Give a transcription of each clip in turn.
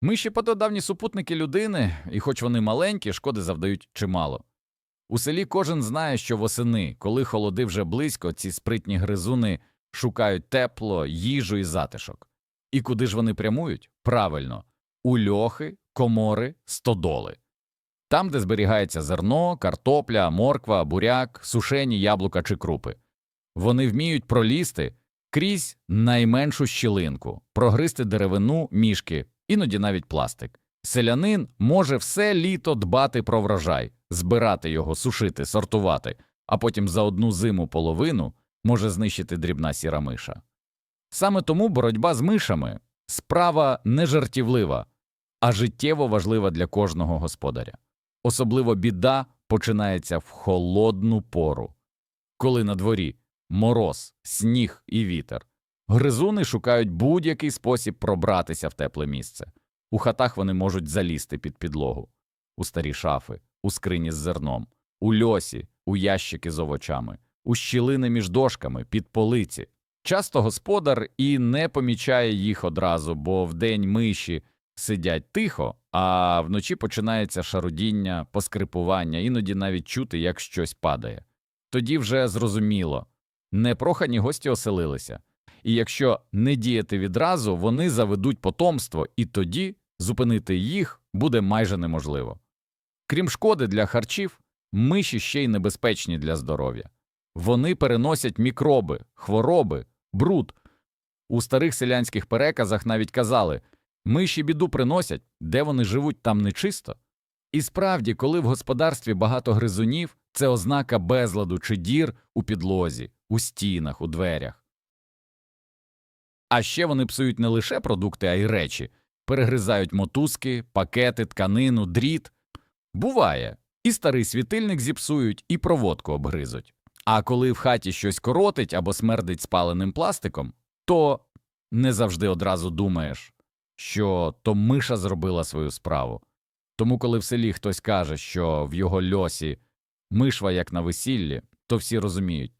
Миші пододавні супутники людини, і хоч вони маленькі, шкоди завдають чимало. У селі кожен знає, що восени, коли холоди вже близько, ці спритні гризуни шукають тепло, їжу і затишок. І куди ж вони прямують? Правильно, у льохи, комори, стодоли. Там, де зберігається зерно, картопля, морква, буряк, сушені яблука чи крупи. Вони вміють пролізти крізь найменшу щілинку, прогризти деревину, мішки, іноді навіть пластик. Селянин може все літо дбати про врожай, збирати його, сушити, сортувати, а потім за одну зиму половину може знищити дрібна сіра миша. Саме тому боротьба з мишами справа не жартівлива, а життєво важлива для кожного господаря. Особливо біда починається в холодну пору, коли на дворі мороз, сніг і вітер. Гризуни шукають будь-який спосіб пробратися в тепле місце. У хатах вони можуть залізти під підлогу, у старі шафи, у скрині з зерном, у льосі, у ящики з овочами, у щілини між дошками, під полиці. Часто господар і не помічає їх одразу, бо вдень миші сидять тихо, а вночі починається шарудіння, поскрипування, іноді навіть чути, як щось падає. Тоді вже зрозуміло непрохані гості оселилися, і якщо не діяти відразу, вони заведуть потомство, і тоді зупинити їх буде майже неможливо. Крім шкоди для харчів, миші ще й небезпечні для здоров'я. Вони переносять мікроби, хвороби, бруд. У старих селянських переказах навіть казали миші біду приносять, де вони живуть, там нечисто. І справді, коли в господарстві багато гризунів, це ознака безладу чи дір у підлозі, у стінах, у дверях. А ще вони псують не лише продукти, а й речі, перегризають мотузки, пакети, тканину, дріт. Буває, і старий світильник зіпсують, і проводку обгризуть. А коли в хаті щось коротить або смердить спаленим пластиком, то не завжди одразу думаєш, що то миша зробила свою справу. Тому, коли в селі хтось каже, що в його льосі мишва як на весіллі, то всі розуміють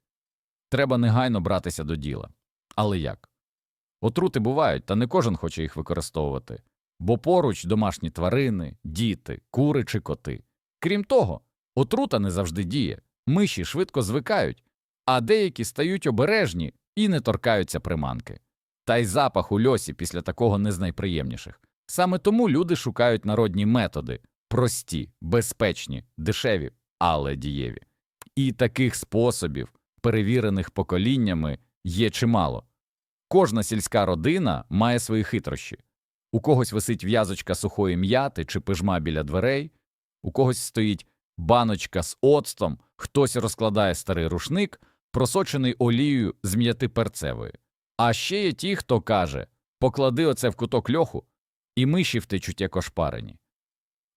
треба негайно братися до діла. Але як? Отрути бувають, та не кожен хоче їх використовувати, бо поруч домашні тварини, діти, кури чи коти. Крім того, отрута не завжди діє, миші швидко звикають, а деякі стають обережні і не торкаються приманки. Та й запах у льосі після такого не з найприємніших. Саме тому люди шукають народні методи прості, безпечні, дешеві, але дієві. І таких способів, перевірених поколіннями, є чимало. Кожна сільська родина має свої хитрощі. У когось висить в'язочка сухої м'яти чи пижма біля дверей, у когось стоїть баночка з оцтом, хтось розкладає старий рушник, просочений олією з м'яти перцевої. А ще є ті, хто каже поклади оце в куток льоху, і миші втечуть як ошпарені.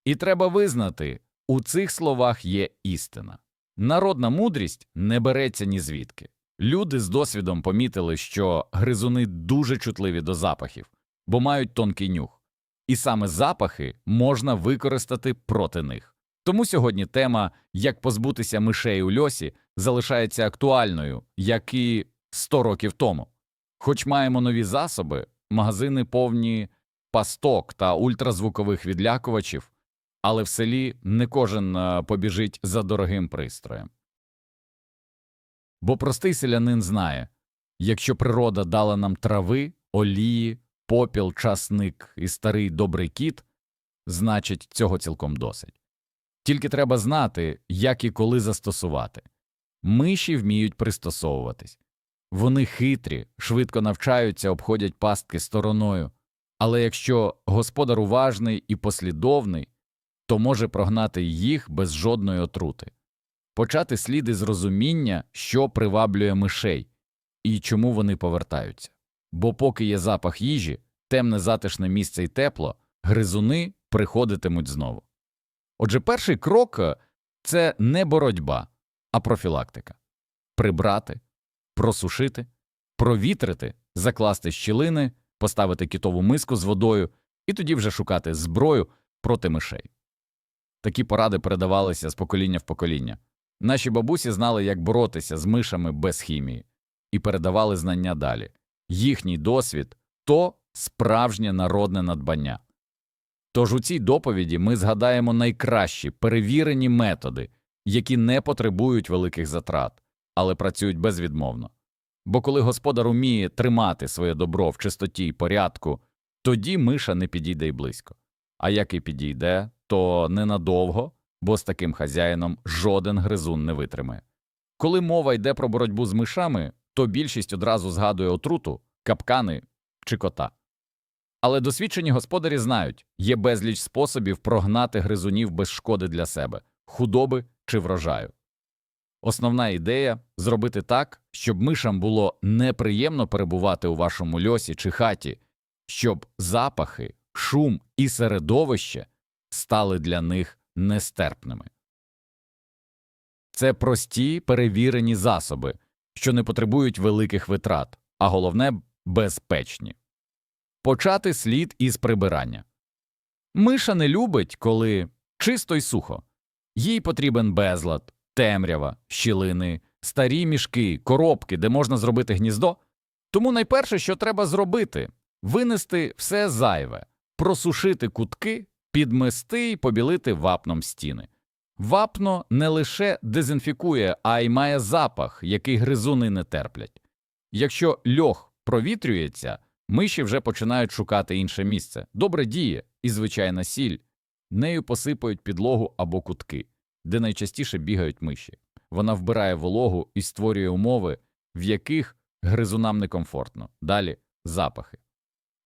І треба визнати, у цих словах є істина. Народна мудрість не береться ні звідки. Люди з досвідом помітили, що гризуни дуже чутливі до запахів, бо мають тонкий нюх, і саме запахи можна використати проти них. Тому сьогодні тема як позбутися мишей у льосі залишається актуальною, як і 100 років тому. Хоч маємо нові засоби, магазини повні пасток та ультразвукових відлякувачів, але в селі не кожен е, побіжить за дорогим пристроєм. Бо простий селянин знає, якщо природа дала нам трави, олії, попіл, часник і старий добрий кіт, значить цього цілком досить. Тільки треба знати, як і коли застосувати. Миші вміють пристосовуватись. Вони хитрі, швидко навчаються, обходять пастки стороною, але якщо господар уважний і послідовний, то може прогнати їх без жодної отрути. Почати слід із розуміння, що приваблює мишей і чому вони повертаються. Бо поки є запах їжі, темне затишне місце і тепло, гризуни приходитимуть знову. Отже, перший крок е, це не боротьба, а профілактика прибрати, просушити, провітрити, закласти щілини, поставити кітову миску з водою і тоді вже шукати зброю проти мишей. Такі поради передавалися з покоління в покоління. Наші бабусі знали, як боротися з мишами без хімії, і передавали знання далі. Їхній досвід то справжнє народне надбання. Тож у цій доповіді ми згадаємо найкращі перевірені методи, які не потребують великих затрат, але працюють безвідмовно. Бо коли господар уміє тримати своє добро в чистоті й порядку, тоді миша не підійде й близько. А як і підійде, то ненадовго, бо з таким хазяїном жоден гризун не витримає. Коли мова йде про боротьбу з мишами, то більшість одразу згадує отруту, капкани чи кота. Але досвідчені господарі знають, є безліч способів прогнати гризунів без шкоди для себе, худоби чи врожаю. Основна ідея зробити так, щоб мишам було неприємно перебувати у вашому льосі чи хаті, щоб запахи, шум і середовище стали для них нестерпними. Це прості перевірені засоби, що не потребують великих витрат, а головне безпечні. Почати слід із прибирання. Миша не любить, коли чисто й сухо. Їй потрібен безлад, темрява, щілини, старі мішки, коробки, де можна зробити гніздо. Тому найперше, що треба зробити винести все зайве, просушити кутки, підмести й побілити вапном стіни. Вапно не лише дезінфікує, а й має запах, який гризуни не терплять. Якщо льох провітрюється, миші вже починають шукати інше місце. Добре діє і звичайна сіль. Нею посипають підлогу або кутки, де найчастіше бігають миші. Вона вбирає вологу і створює умови, в яких гризунам некомфортно. Далі запахи.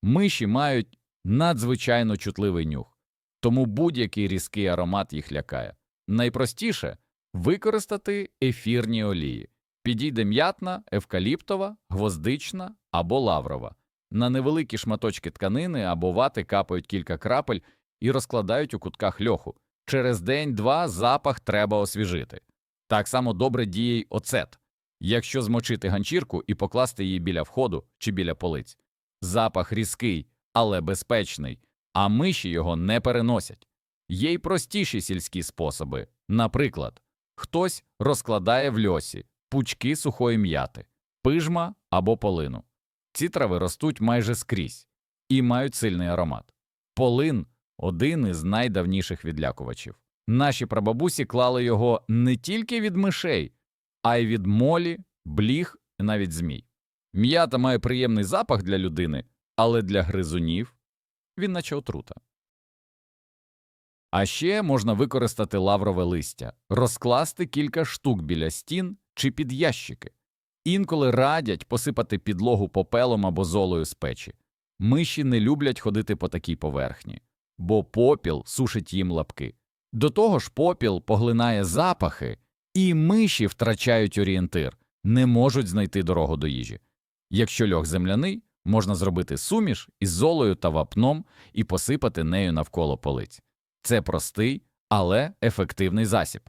Миші мають надзвичайно чутливий нюх, тому будь-який різкий аромат їх лякає. Найпростіше використати ефірні олії. Підійде м'ятна, евкаліптова, гвоздична або лаврова. На невеликі шматочки тканини або вати капають кілька крапель і розкладають у кутках льоху. Через день-два запах треба освіжити. Так само добре діє й оцет. Якщо змочити ганчірку і покласти її біля входу чи біля полиць. Запах різкий, але безпечний, а миші його не переносять. Є й простіші сільські способи. Наприклад, хтось розкладає в льосі пучки сухої м'яти, пижма або полину. Ці трави ростуть майже скрізь і мають сильний аромат. Полин один із найдавніших відлякувачів. Наші прабабусі клали його не тільки від мишей, а й від молі, бліг і навіть змій. М'ята має приємний запах для людини, але для гризунів він наче отрута. А ще можна використати лаврове листя, розкласти кілька штук біля стін чи під ящики. Інколи радять посипати підлогу попелом або золою з печі. Миші не люблять ходити по такій поверхні, бо попіл сушить їм лапки. До того ж, попіл поглинає запахи, і миші втрачають орієнтир, не можуть знайти дорогу до їжі. Якщо льох земляний, можна зробити суміш із золою та вапном і посипати нею навколо полиць. Це простий, але ефективний засіб.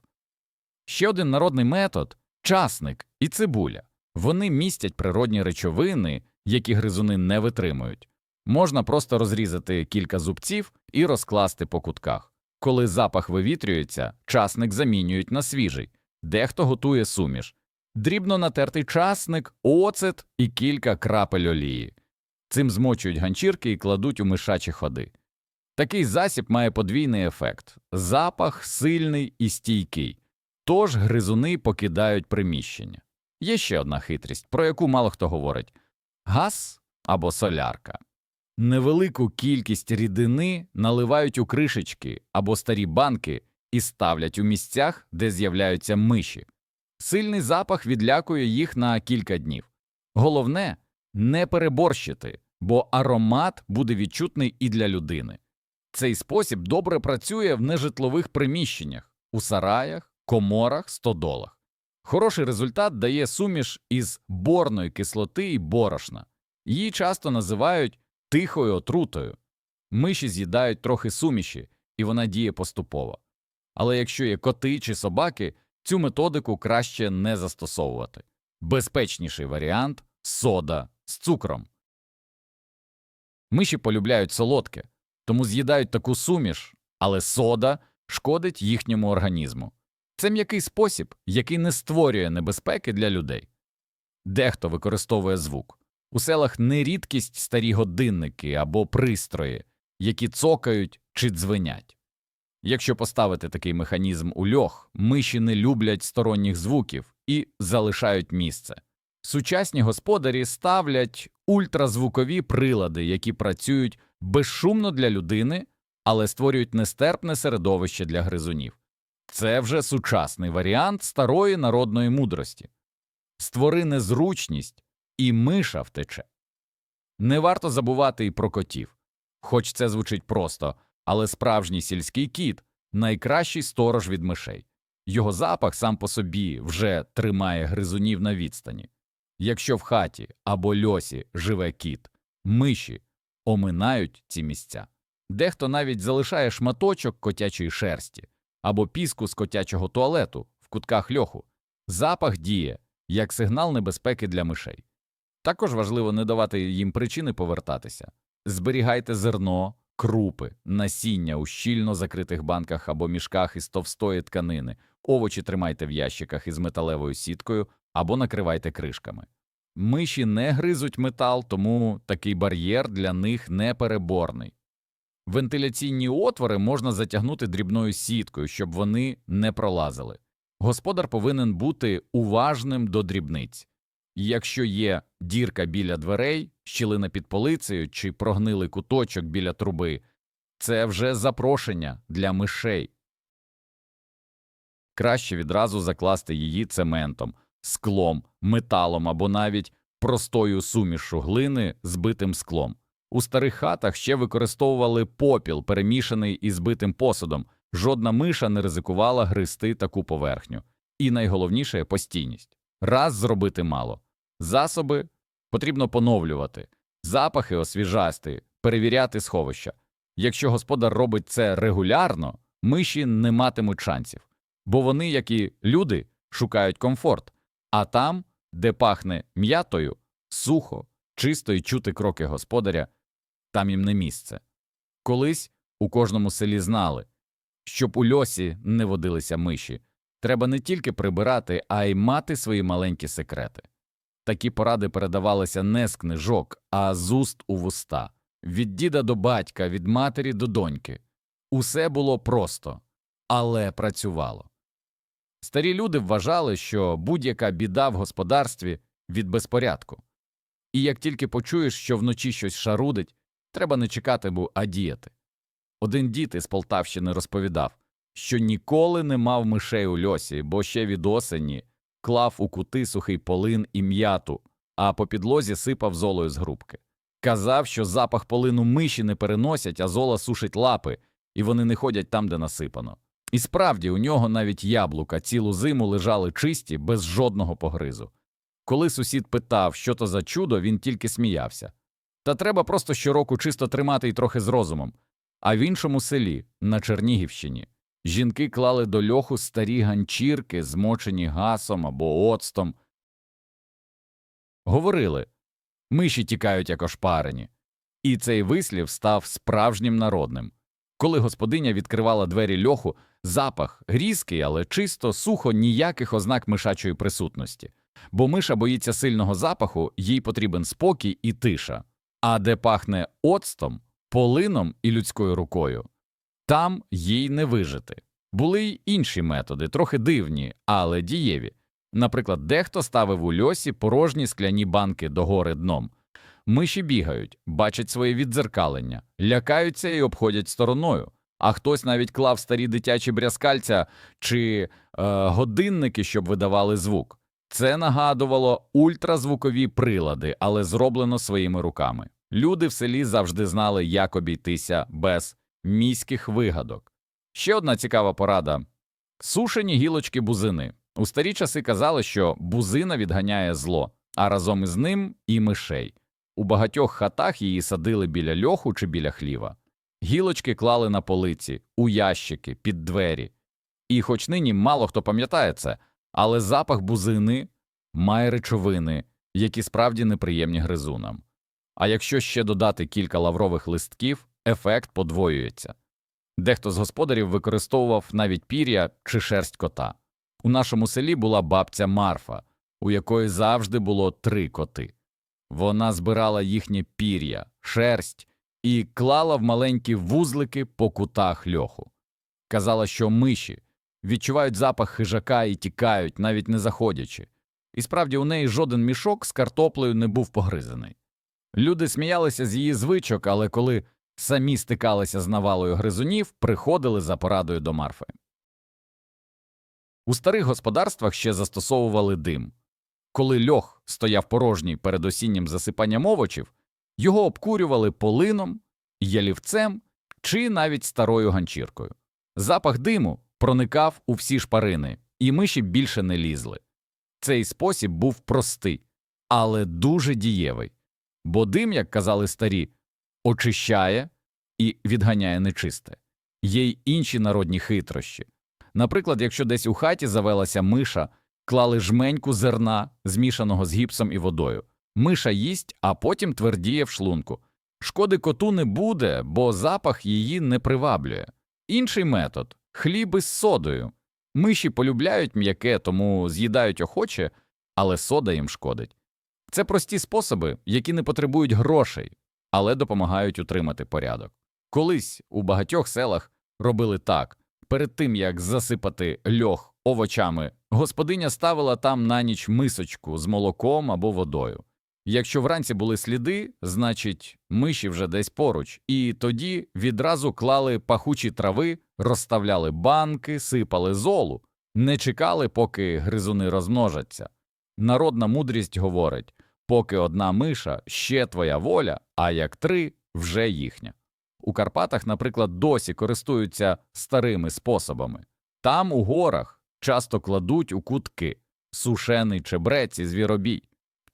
Ще один народний метод часник і цибуля. Вони містять природні речовини, які гризуни не витримують. Можна просто розрізати кілька зубців і розкласти по кутках. Коли запах вивітрюється, часник замінюють на свіжий, дехто готує суміш, дрібно натертий часник, оцет і кілька крапель олії. Цим змочують ганчірки і кладуть у мишачі ходи. Такий засіб має подвійний ефект запах сильний і стійкий, тож гризуни покидають приміщення. Є ще одна хитрість, про яку мало хто говорить газ або солярка. Невелику кількість рідини наливають у кришечки або старі банки і ставлять у місцях, де з'являються миші. Сильний запах відлякує їх на кілька днів. Головне не переборщити, бо аромат буде відчутний і для людини. Цей спосіб добре працює в нежитлових приміщеннях, у сараях, коморах, стодолах. Хороший результат дає суміш із борної кислоти і борошна. Її часто називають тихою отрутою. Миші з'їдають трохи суміші, і вона діє поступово. Але якщо є коти чи собаки, цю методику краще не застосовувати. Безпечніший варіант сода з цукром. Миші полюбляють солодке, тому з'їдають таку суміш, але сода шкодить їхньому організму. Це м'який спосіб, який не створює небезпеки для людей. Дехто використовує звук. У селах не рідкість старі годинники або пристрої, які цокають чи дзвенять. Якщо поставити такий механізм у льох, миші не люблять сторонніх звуків і залишають місце. Сучасні господарі ставлять ультразвукові прилади, які працюють безшумно для людини, але створюють нестерпне середовище для гризунів. Це вже сучасний варіант старої народної мудрості. Створи незручність, і миша втече. Не варто забувати і про котів. Хоч це звучить просто, але справжній сільський кіт найкращий сторож від мишей. Його запах сам по собі вже тримає гризунів на відстані. Якщо в хаті або льосі живе кіт, миші оминають ці місця. Дехто навіть залишає шматочок котячої шерсті або піску з котячого туалету в кутках льоху. Запах діє як сигнал небезпеки для мишей. Також важливо не давати їм причини повертатися. Зберігайте зерно, крупи, насіння у щільно закритих банках або мішках із товстої тканини, овочі тримайте в ящиках із металевою сіткою або накривайте кришками. Миші не гризуть метал, тому такий бар'єр для них непереборний. Вентиляційні отвори можна затягнути дрібною сіткою, щоб вони не пролазили. Господар повинен бути уважним до дрібниць. Якщо є дірка біля дверей, щілина під полицею чи прогнилий куточок біля труби, це вже запрошення для мишей. Краще відразу закласти її цементом, склом, металом або навіть простою сумішу глини з битим склом. У старих хатах ще використовували попіл, перемішаний із битим посудом. Жодна миша не ризикувала гризти таку поверхню. І найголовніше постійність. Раз зробити мало. Засоби потрібно поновлювати, запахи освіжати, перевіряти сховища. Якщо господар робить це регулярно, миші не матимуть шансів, бо вони, як і люди, шукають комфорт, а там, де пахне м'ятою, сухо, чисто і чути кроки господаря, там їм не місце. Колись у кожному селі знали, щоб у льосі не водилися миші, треба не тільки прибирати, а й мати свої маленькі секрети. Такі поради передавалися не з книжок, а з уст у вуста, від діда до батька, від матері до доньки. Усе було просто, але працювало. Старі люди вважали, що будь-яка біда в господарстві від безпорядку. І як тільки почуєш, що вночі щось шарудить, треба не чекати, бо а діяти. Один дід із Полтавщини розповідав, що ніколи не мав мишей у льосі, бо ще від осені клав у кути сухий полин і м'яту, а по підлозі сипав золою з грубки. Казав, що запах полину миші не переносять, а зола сушить лапи, і вони не ходять там, де насипано. І справді у нього навіть яблука цілу зиму лежали чисті, без жодного погризу. Коли сусід питав, що то за чудо, він тільки сміявся. Та треба просто щороку чисто тримати й трохи з розумом. А в іншому селі, на Чернігівщині, жінки клали до льоху старі ганчірки, змочені гасом або оцтом. Говорили миші тікають як ошпарені. І цей вислів став справжнім народним. Коли господиня відкривала двері льоху, запах різкий, але чисто, сухо, ніяких ознак мишачої присутності. Бо миша боїться сильного запаху, їй потрібен спокій і тиша. А де пахне оцтом, полином і людською рукою, там їй не вижити. Були й інші методи, трохи дивні, але дієві. Наприклад, дехто ставив у льосі порожні скляні банки догори дном. Миші бігають, бачать своє віддзеркалення, лякаються і обходять стороною. А хтось навіть клав старі дитячі брязкальця чи е, годинники, щоб видавали звук. Це нагадувало ультразвукові прилади, але зроблено своїми руками. Люди в селі завжди знали, як обійтися без міських вигадок. Ще одна цікава порада сушені гілочки бузини. У старі часи казали, що бузина відганяє зло, а разом із ним і мишей. У багатьох хатах її садили біля льоху чи біля хліва. Гілочки клали на полиці, у ящики, під двері. І, хоч нині мало хто пам'ятає це, але запах бузини має речовини, які справді неприємні гризунам. А якщо ще додати кілька лаврових листків, ефект подвоюється. Дехто з господарів використовував навіть пір'я чи шерсть кота. У нашому селі була бабця Марфа, у якої завжди було три коти. Вона збирала їхнє пір'я, шерсть і клала в маленькі вузлики по кутах льоху. Казала, що миші відчувають запах хижака і тікають, навіть не заходячи. І справді у неї жоден мішок з картоплею не був погризаний. Люди сміялися з її звичок, але коли самі стикалися з навалою гризунів, приходили за порадою до Марфи. У старих господарствах ще застосовували дим. Коли льох стояв порожній перед осіннім засипанням овочів, його обкурювали полином, ялівцем чи навіть старою ганчіркою. Запах диму проникав у всі шпарини, і миші більше не лізли. Цей спосіб був простий, але дуже дієвий, бо дим, як казали старі, очищає і відганяє нечисте. Є й інші народні хитрощі. Наприклад, якщо десь у хаті завелася миша, клали жменьку зерна, змішаного з гіпсом і водою. Миша їсть, а потім твердіє в шлунку. Шкоди коту не буде, бо запах її не приваблює. Інший метод хліб із содою. Миші полюбляють м'яке, тому з'їдають охоче, але сода їм шкодить. Це прості способи, які не потребують грошей, але допомагають утримати порядок. Колись у багатьох селах робили так перед тим як засипати льох овочами, господиня ставила там на ніч мисочку з молоком або водою. Якщо вранці були сліди, значить миші вже десь поруч, і тоді відразу клали пахучі трави, розставляли банки, сипали золу, не чекали, поки гризуни розмножаться. Народна мудрість говорить поки одна миша ще твоя воля, а як три вже їхня. У Карпатах, наприклад, досі користуються старими способами. Там, у горах, часто кладуть у кутки сушений чебрець і звіробій.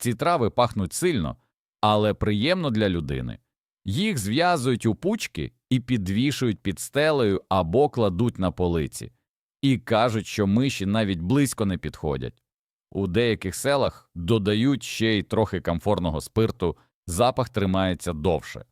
Ці трави пахнуть сильно, але приємно для людини. Їх зв'язують у пучки і підвішують під стелею або кладуть на полиці, і кажуть, що миші навіть близько не підходять. У деяких селах додають ще й трохи комфортного спирту, запах тримається довше.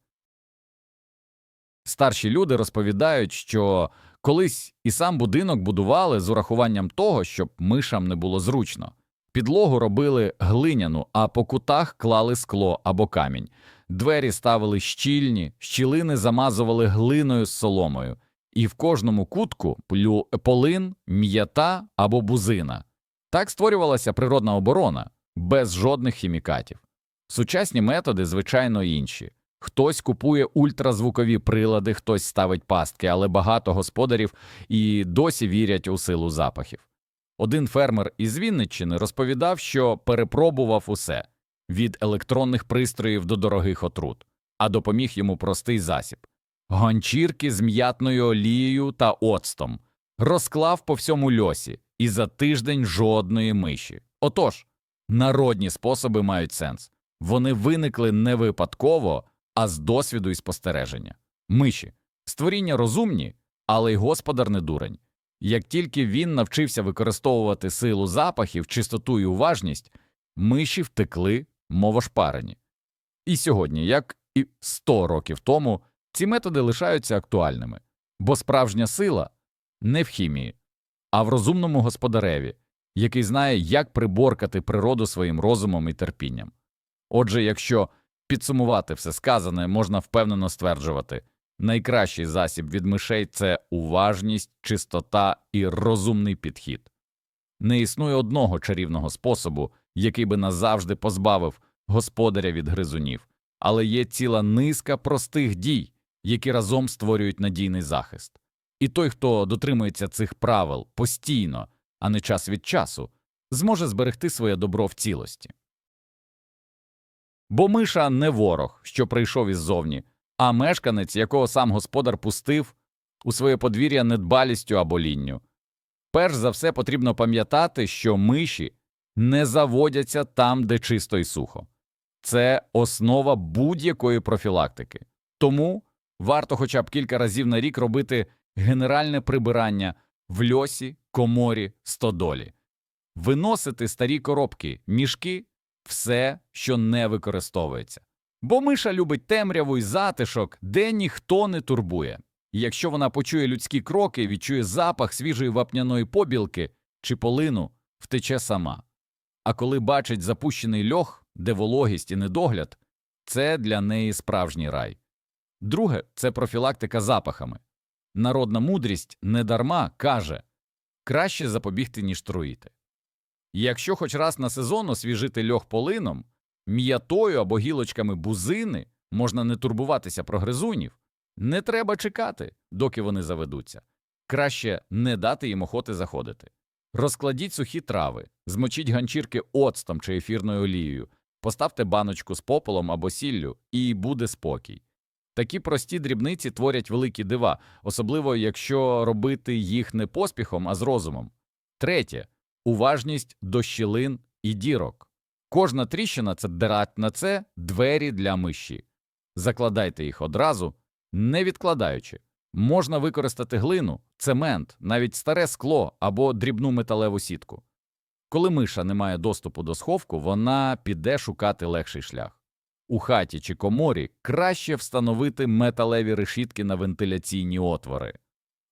Старші люди розповідають, що колись і сам будинок будували з урахуванням того, щоб мишам не було зручно. Підлогу робили глиняну, а по кутах клали скло або камінь. Двері ставили щільні, щілини замазували глиною з соломою, і в кожному кутку полин, м'ята або бузина. Так створювалася природна оборона без жодних хімікатів. Сучасні методи, звичайно, інші. Хтось купує ультразвукові прилади, хтось ставить пастки, але багато господарів і досі вірять у силу запахів. Один фермер із Вінниччини розповідав, що перепробував усе від електронних пристроїв до дорогих отрут, а допоміг йому простий засіб гончірки з м'ятною олією та оцтом, розклав по всьому льосі, і за тиждень жодної миші. Отож, народні способи мають сенс. Вони виникли не випадково, а з досвіду і спостереження. Миші створіння розумні, але й господар не дурень. Як тільки він навчився використовувати силу запахів, чистоту і уважність, миші втекли мовошпарені. І сьогодні, як і 100 років тому, ці методи лишаються актуальними, бо справжня сила не в хімії, а в розумному господареві, який знає, як приборкати природу своїм розумом і терпінням. Отже, якщо підсумувати все сказане, можна впевнено стверджувати найкращий засіб від мишей це уважність, чистота і розумний підхід. Не існує одного чарівного способу, який би назавжди позбавив господаря від гризунів, але є ціла низка простих дій, які разом створюють надійний захист. І той, хто дотримується цих правил постійно, а не час від часу, зможе зберегти своє добро в цілості. Бо миша не ворог, що прийшов іззовні, а мешканець, якого сам господар пустив у своє подвір'я недбалістю або лінню. Перш за все потрібно пам'ятати, що миші не заводяться там, де чисто і сухо. Це основа будь-якої профілактики. Тому варто хоча б кілька разів на рік робити генеральне прибирання в льосі, коморі, стодолі, виносити старі коробки, мішки, все, що не використовується. Бо миша любить темряву і затишок, де ніхто не турбує. І якщо вона почує людські кроки, відчує запах свіжої вапняної побілки чи полину, втече сама. А коли бачить запущений льох, де вологість і недогляд, це для неї справжній рай. Друге це профілактика запахами. Народна мудрість недарма каже краще запобігти, ніж труїти. Якщо хоч раз на сезон освіжити льох полином, м'ятою або гілочками бузини можна не турбуватися про гризунів, не треба чекати, доки вони заведуться. Краще не дати їм охоти заходити. Розкладіть сухі трави, змочіть ганчірки оцтом чи ефірною олією, поставте баночку з попелом або сіллю, і буде спокій. Такі прості дрібниці творять великі дива, особливо якщо робити їх не поспіхом, а з розумом. Третє уважність до щілин і дірок. Кожна тріщина це дирать на це двері для миші. Закладайте їх одразу, не відкладаючи. Можна використати глину, цемент, навіть старе скло або дрібну металеву сітку. Коли миша не має доступу до сховку, вона піде шукати легший шлях. У хаті чи коморі краще встановити металеві решітки на вентиляційні отвори,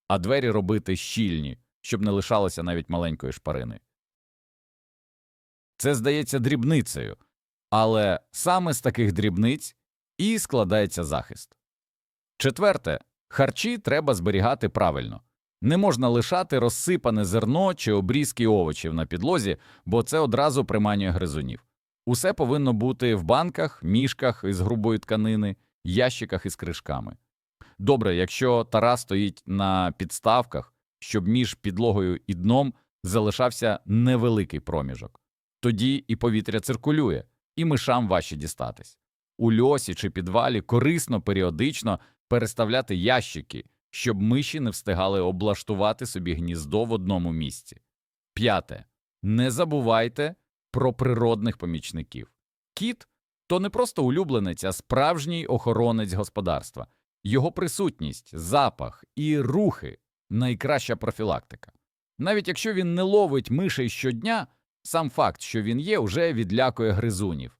а двері робити щільні, щоб не лишалося навіть маленької шпарини. Це здається дрібницею, але саме з таких дрібниць і складається захист. Четверте, харчі треба зберігати правильно. Не можна лишати розсипане зерно чи обрізки овочів на підлозі, бо це одразу приманює гризунів. Усе повинно бути в банках, мішках із грубої тканини, ящиках із кришками. Добре, якщо тара стоїть на підставках, щоб між підлогою і дном залишався невеликий проміжок. Тоді і повітря циркулює, і мишам важче дістатись. У льосі чи підвалі корисно періодично переставляти ящики, щоб миші не встигали облаштувати собі гніздо в одному місці. П'яте. Не забувайте про природних помічників. Кіт то не просто улюбленець, а справжній охоронець господарства. Його присутність, запах і рухи найкраща профілактика. Навіть якщо він не ловить мишей щодня, сам факт, що він є, уже відлякує гризунів.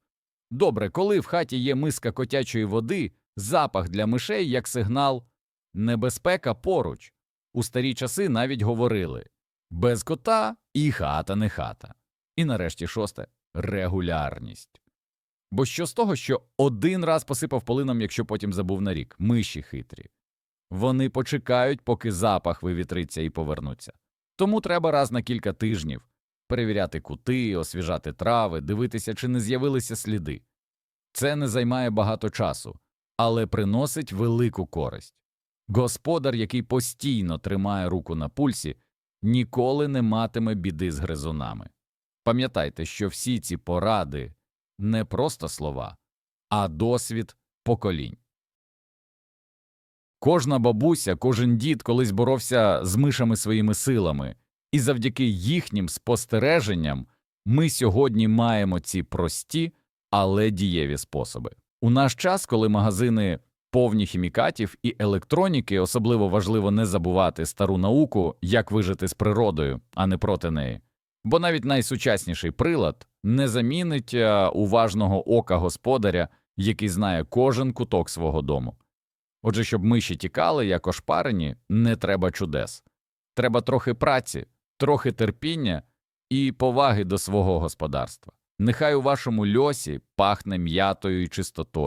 Добре, коли в хаті є миска котячої води, запах для мишей як сигнал небезпека поруч. У старі часи навіть говорили без кота і хата не хата. І нарешті шосте регулярність. Бо що з того, що один раз посипав полином, якщо потім забув на рік, миші хитрі. Вони почекають, поки запах вивітриться і повернуться. Тому треба раз на кілька тижнів перевіряти кути, освіжати трави, дивитися, чи не з'явилися сліди. Це не займає багато часу, але приносить велику користь. Господар, який постійно тримає руку на пульсі, ніколи не матиме біди з гризунами. Пам'ятайте, що всі ці поради не просто слова, а досвід поколінь. Кожна бабуся, кожен дід колись боровся з мишами своїми силами, і завдяки їхнім спостереженням ми сьогодні маємо ці прості, але дієві способи. У наш час, коли магазини повні хімікатів і електроніки, особливо важливо не забувати стару науку, як вижити з природою, а не проти неї. Бо навіть найсучасніший прилад не замінить е, уважного ока господаря, який знає кожен куток свого дому. Отже, щоб миші тікали, як ошпарені, не треба чудес. Треба трохи праці, трохи терпіння і поваги до свого господарства. Нехай у вашому льосі пахне м'ятою і чистотою.